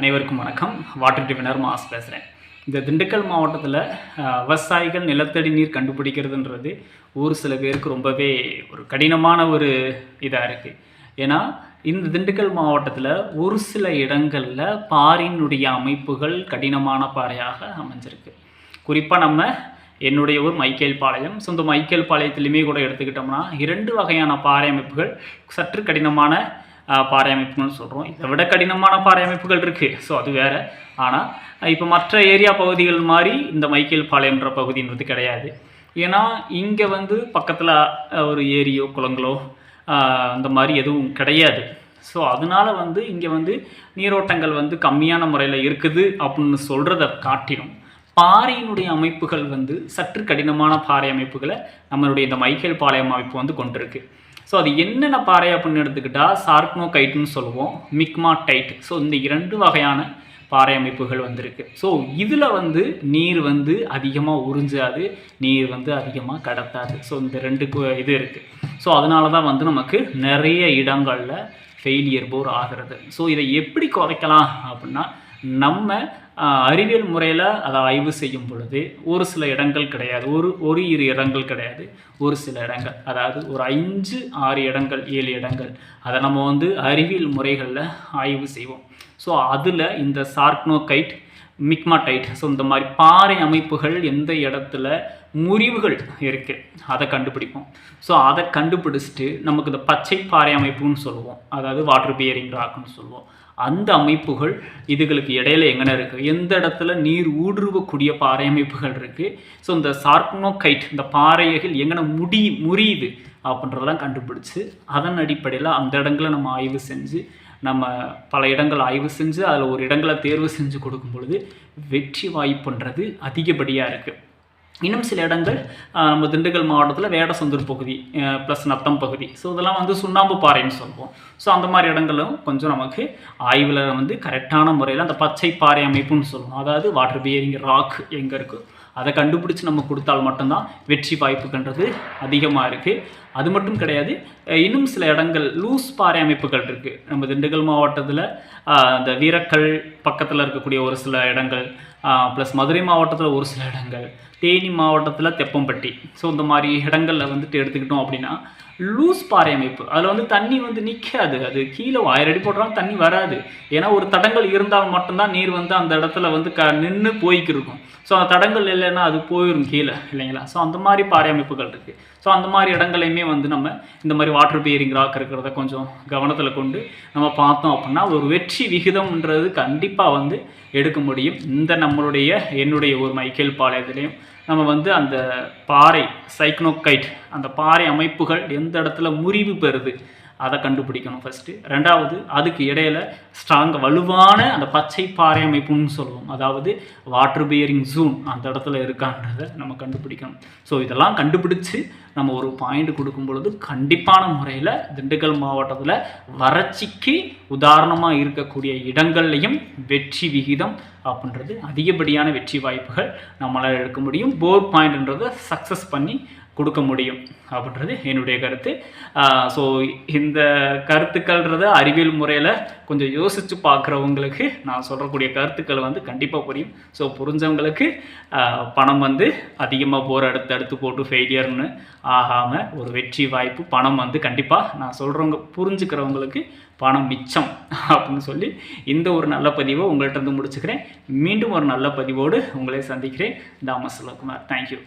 அனைவருக்கும் வணக்கம். Water டிவினர் mass பேசுகிறேன் இந்த திண்டுக்கல் மாவட்டத்தில் விவசாயிகள் நிலத்தடி நீர் கண்டுபிடிக்கிறதுன்றது ஒரு சில பேருக்கு ரொம்பவே ஒரு கடினமான ஒரு இதாக இருக்குது ஏன்னா இந்த திண்டுக்கல் மாவட்டத்தில் ஒரு சில இடங்களில் பாரினுடைய அமைப்புகள் கடினமான பாறையாக அமைஞ்சிருக்கு. குறிப்பாக நம்ம என்னுடைய ஊர் மைக்கேல் பாளையம் ஸோ இந்த மைக்கேல் பாளையத்துலேயுமே கூட எடுத்துக்கிட்டோம்னா இரண்டு வகையான பாறை அமைப்புகள் சற்று கடினமான பாறை அமைப்புகள்னு சொல்கிறோம் இதை விட கடினமான பாறை அமைப்புகள் இருக்குது ஸோ அது வேறு. ஆனால் இப்போ மற்ற ஏரியா பகுதிகள் மாதிரி இந்த மைக்கேல் பாளையம்ன்ற பகுதின்றது கிடையாது. ஏன்னா இங்கே வந்து பக்கத்தில் ஒரு ஏரியோ குளங்களோ அந்த மாதிரி எதுவும் கிடையாது. ஸோ அதனால வந்து இங்கே வந்து நீரோட்டங்கள் வந்து கம்மியான முறையில் இருக்குது அப்படின்னு சொல்கிறத காட்டிலும் பாறையினுடைய அமைப்புகள் வந்து சற்று கடினமான பாறை அமைப்புகளை நம்மளுடைய இந்த மைக்கேல் பாளையம் அமைப்பு வந்து கொண்டிருக்கு. ஸோ அது என்னென்ன பாறை அப்படின்னு எடுத்துக்கிட்டால் சார்க்னோ கைட்டுன்னு சொல்லுவோம் மிக்மா டைட் ஸோ இந்த இரண்டு வகையான பாறை அமைப்புகள் வந்திருக்கு. ஸோ இதில் வந்து நீர் வந்து அதிகமாக உறிஞ்சாது நீர் வந்து அதிகமாக கடத்தாது. ஸோ இந்த ரெண்டு இது இருக்குது ஸோ அதனால தான் வந்து நமக்கு நிறைய இடங்களில் ஃபெயிலியர் போர் ஆகிறது. ஸோ இதை எப்படி குறைக்கலாம் அப்படின்னா நம்ம அறிவியல் முறையில் அதை ஆய்வு செய்யும் பொழுது ஒரு சில இடங்கள் கிடையாது. ஒரு ஒரு இரு இடங்கள் கிடையாது. ஒரு சில இடங்கள் அதாவது ஒரு அஞ்சு ஆறு இடங்கள் ஏழு இடங்கள் அதை நம்ம வந்து அறிவியல் முறைகளில் ஆய்வு செய்வோம். ஸோ அதில் இந்த சார்க்னோகைட் மிக்மாடைட் ஸோ இந்த மாதிரி பாறை அமைப்புகள் எந்த இடத்துல முறிவுகள் இருக்குது அதை கண்டுபிடிப்போம். ஸோ அதை கண்டுபிடிச்சிட்டு நமக்கு இந்த பச்சை பாறை அமைப்புன்னு சொல்லுவோம். அதாவது வாட்டர் பியரிங் ராக்குன்னு சொல்லுவோம். அந்த அமைப்புகள் இதுகளுக்கு இடையில எங்கன இருக்குது எந்த இடத்துல நீர் ஊடுருவக்கூடிய பாறை அமைப்புகள் இருக்குது ஸோ இந்த சார்க்னோகைட் இந்த பாறைகள் எங்கன முடி முறியுது அப்படின்றதெல்லாம் கண்டுபிடிச்சு அதன் அடிப்படையில் அந்த இடங்களை நம்ம ஆய்வு செஞ்சு நம்ம பல இடங்கள் ஆய்வு செஞ்சு அதில் ஒரு இடங்களை தேர்வு செஞ்சு கொடுக்கும் பொழுது வெற்றி வாய்ப்புன்றது அதிகப்படியாக இருக்குது இன்னும் சில இடங்கள் நம்ம திண்டுக்கல் மாவட்டத்தில் வேடசந்தூர் பகுதி ப்ளஸ் நத்தம் பகுதி. ஸோ இதெல்லாம் வந்து சுண்ணாம்பு பாறைன்னு சொல்லுவோம். ஸோ அந்த மாதிரி இடங்களும் கொஞ்சம் நமக்கு ஆய்வில் வந்து கரெக்டான முறையில் அந்த பச்சை பாறை அமைப்புன்னு சொல்லுவோம். அதாவது வாட்டர் பியரிங் ராக் எங்கே இருக்குது அதை கண்டுபிடிச்சி நம்ம கொடுத்தால் மட்டும்தான் வெற்றி வாய்ப்புகள்ன்றது அதிகமாக இருக்குது அது மட்டும் கிடையாது இன்னும் சில இடங்கள் லூஸ் பாறை அமைப்புகள் இருக்குது நம்ம திண்டுக்கல் மாவட்டத்தில் அந்த வீரக்கல் பக்கத்தில் இருக்கக்கூடிய ஒரு சில இடங்கள் ப்ளஸ் மதுரை மாவட்டத்தில் ஒரு சில இடங்கள் தேனி மாவட்டத்தில் தெப்பம்பட்டி. ஸோ இந்த மாதிரி இடங்களில் வந்துட்டு எடுத்துக்கிட்டோம் அப்படின்னா லூஸ் பாறை அமைப்பு. அதில் வந்து தண்ணி வந்து நிற்காது அது கீழே ஆயிரம் அடி போடுறாலும் தண்ணி வராது. ஏன்னா ஒரு தடங்கள் இருந்தால் மட்டும்தான் நீர் வந்து அந்த இடத்துல வந்து க நின்று போய்க்கு இருக்கும். ஸோ அந்த தடங்கள் இல்லைன்னா அது போயிடும் கீழே இல்லைங்களா? ஸோ அந்த மாதிரி பாறை அமைப்புகள் இருக்குது ஸோ அந்த மாதிரி இடங்களையுமே வந்து நம்ம இந்த மாதிரி வாட்டர் பியரிங் ராக் இருக்கிறத கொஞ்சம் கவனத்தில் கொண்டு நம்ம பார்த்தோம் அப்படின்னா ஒரு வெற்றி விகிதம்ன்றது கண்டிப்பாக வந்து எடுக்க முடியும். இந்த நம்மளுடைய என்னுடைய ஒரு மைக்கேல் பாளையத்துலேயும் நம்ம வந்து அந்த பாறை சைக்னோகைட் அந்த பாறை அமைப்புகள் எந்த இடத்துல முறிவு பெறுது. அதை கண்டுபிடிக்கணும் ஃபஸ்ட்டு ரெண்டாவது அதுக்கு இடையில ஸ்ட்ராங் வலுவான அந்த பச்சை பாறை அமைப்புன்னு சொல்லுவோம். அதாவது வாட்டர் பியரிங் ஜூன் அந்த இடத்துல இருக்கான்றதை நம்ம கண்டுபிடிக்கணும். ஸோ இதெல்லாம் கண்டுபிடிச்சு நம்ம ஒரு பாயிண்ட் கொடுக்கும் பொழுது கண்டிப்பான முறையில் திண்டுக்கல் மாவட்டத்தில் வறட்சிக்கு உதாரணமாக இருக்கக்கூடிய இடங்கள்லையும் வெற்றி விகிதம் அப்படின்றது அதிகப்படியான வெற்றி வாய்ப்புகள் நம்மளால் எடுக்க முடியும். போர் பாயிண்ட்ன்றதை சக்ஸஸ் பண்ணி கொடுக்க முடியும் அப்படின்றது என்னுடைய கருத்து. ஸோ இந்த கருத்துக்கள்ன்றத அறிவியல் முறையில் கொஞ்சம் யோசித்து பார்க்குறவங்களுக்கு நான் சொல்லக்கூடிய கருத்துக்கள் வந்து கண்டிப்பாக புரியும். ஸோ புரிஞ்சவங்களுக்கு பணம் வந்து அதிகமாக போர் அடுத்து அடுத்து போட்டு ஃபெயிலியர்னு ஆகாமல் ஒரு வெற்றி வாய்ப்பு பணம் வந்து கண்டிப்பாக நான் சொல்கிறவங்க புரிஞ்சுக்கிறவங்களுக்கு பணம் மிச்சம் அப்படின்னு சொல்லி இந்த ஒரு நல்ல பதிவை உங்கள்கிட்ட இருந்து முடிச்சுக்கிறேன். மீண்டும் ஒரு நல்ல பதிவோடு உங்களை சந்திக்கிறேன். Thomas Selvakumar thank you